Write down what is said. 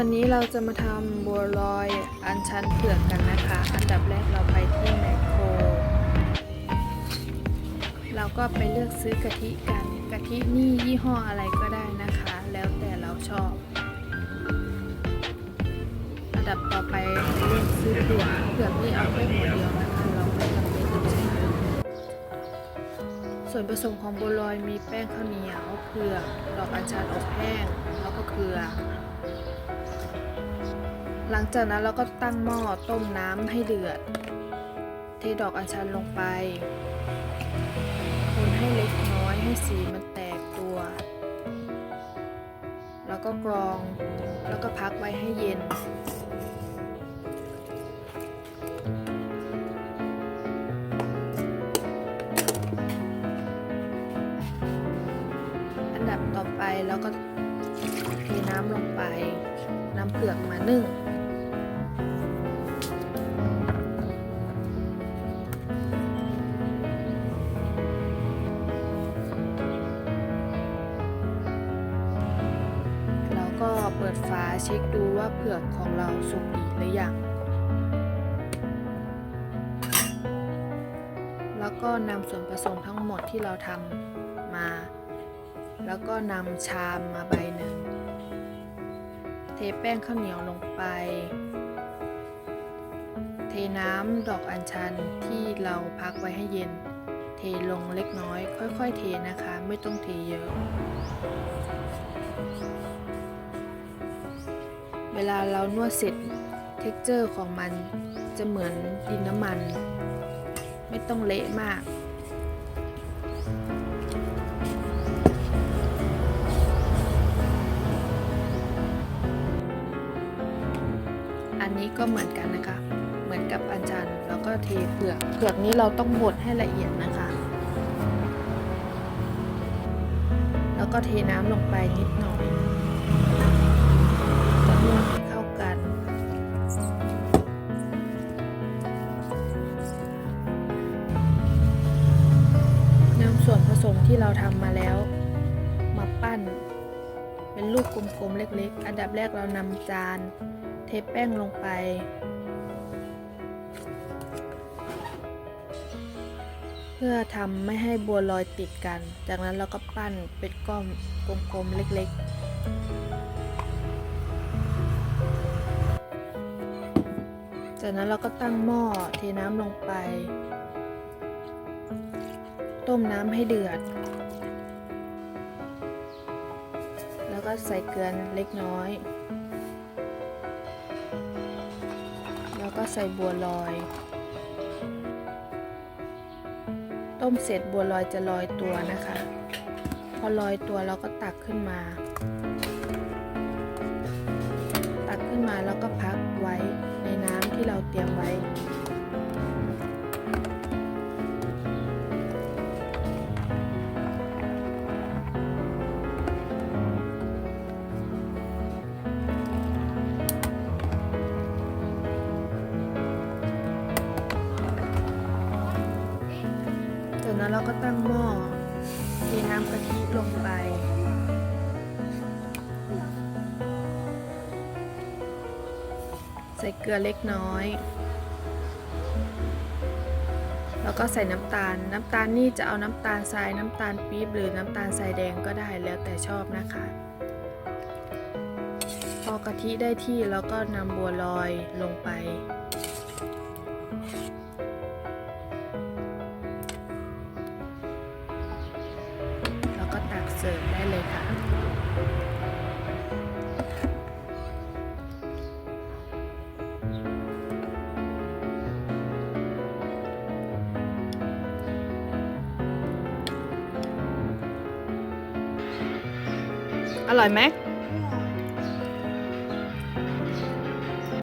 วันนี้เราจะมาทำบัวลอยอันชันเผือกกันนะคะ อันดับแรกเราไปที่แมคโคร เราก็ไปเลือกซื้อกะทิกันกะทินี่ยี่ห้ออะไรก็ได้นะคะ แล้วแต่เราชอบ อันดับต่อไปเลือกซื้อเผือกเผือกนี่เอาแค่หัวเดียวนะคะ เราไม่จำเป็นต้องใช้ส่วนผสมของบัวลอยมีแป้งข้าวเหนียวเผือกดอกอัญชันอบแห้งแล้วก็เกลือ หลังจากนั้นเราก็ตั้งหม้อต้มน้ำให้เดือด เทดอกอัญชันลงไป คนให้เล็กน้อยให้สีมันแตกตัว แล้วก็กรอง แล้วก็พักไว้ให้เย็นอันดับต่อไปเราก็เทน้ำลงไป นำเผือกมานึ่งแล้วก็เปิดฝาเช็คดูว่าเผือกของเราสุกดีหรือยังแล้วก็นำส่วนผสมทั้งหมดที่เราทำมา แล้วก็นำชามมาใบหนึ่ง เทแป้งข้าวเหนียวลงไป เทน้ำดอกอัญชันที่เราพักไว้ให้เย็น เทลงเล็กน้อย ค่อยๆ เทนะคะ ไม่ต้องเทเยอะ เวลาเรานวดเสร็จเท็กเจอร์ของมันจะเหมือนดินน้ำมัน ไม่ต้องเละมาก อันนี้ก็เหมือนกันนะคะ เหมือนกับอัญชันแล้วก็เทเผือกเผือกนี้เราต้องบดให้ละเอียดนะคะ แล้วก็เทน้ำลงไปนิดหน่อยจะนวดให้เข้ากัน นำส่วนผสมที่เราทำมาแล้ว มาปั้น เป็นลูกกลมๆเล็กๆ อันดับแรกเรานำจาน เทแป้งลงไป เพื่อทำไม่ให้บัวลอยติดกัน จากนั้นเราก็ปั้นเป็นก้อนกลมๆเล็กๆจากนั้นเราก็ตั้งหม้อเทน้ำลงไป ต้มน้ำให้เดือด แล้วก็ใส่เกลือเล็กน้อย ก็ใส่บัวลอย ต้มเสร็จบัวลอยจะลอยตัวนะคะ พอลอยตัวเราก็ตักขึ้นมา ตักขึ้นมาแล้วก็พักไว้ในน้ำที่เราเตรียมไว้ จากนั้นเราก็ตั้งหม้อเทน้ำกะทิลงไป ใส่เกลือเล็กน้อย แล้วก็ใส่น้ำตาล น้ำตาลนี่จะเอาน้ำตาลทรายน้ำตาลปี๊บหรือน้ำตาลทรายแดงก็ได้แล้วแต่ชอบนะคะ พอกะทิได้ที่แล้วก็นำบัวลอยลงไป สิร์ฟได้เลยค่ะ อร่อยไหม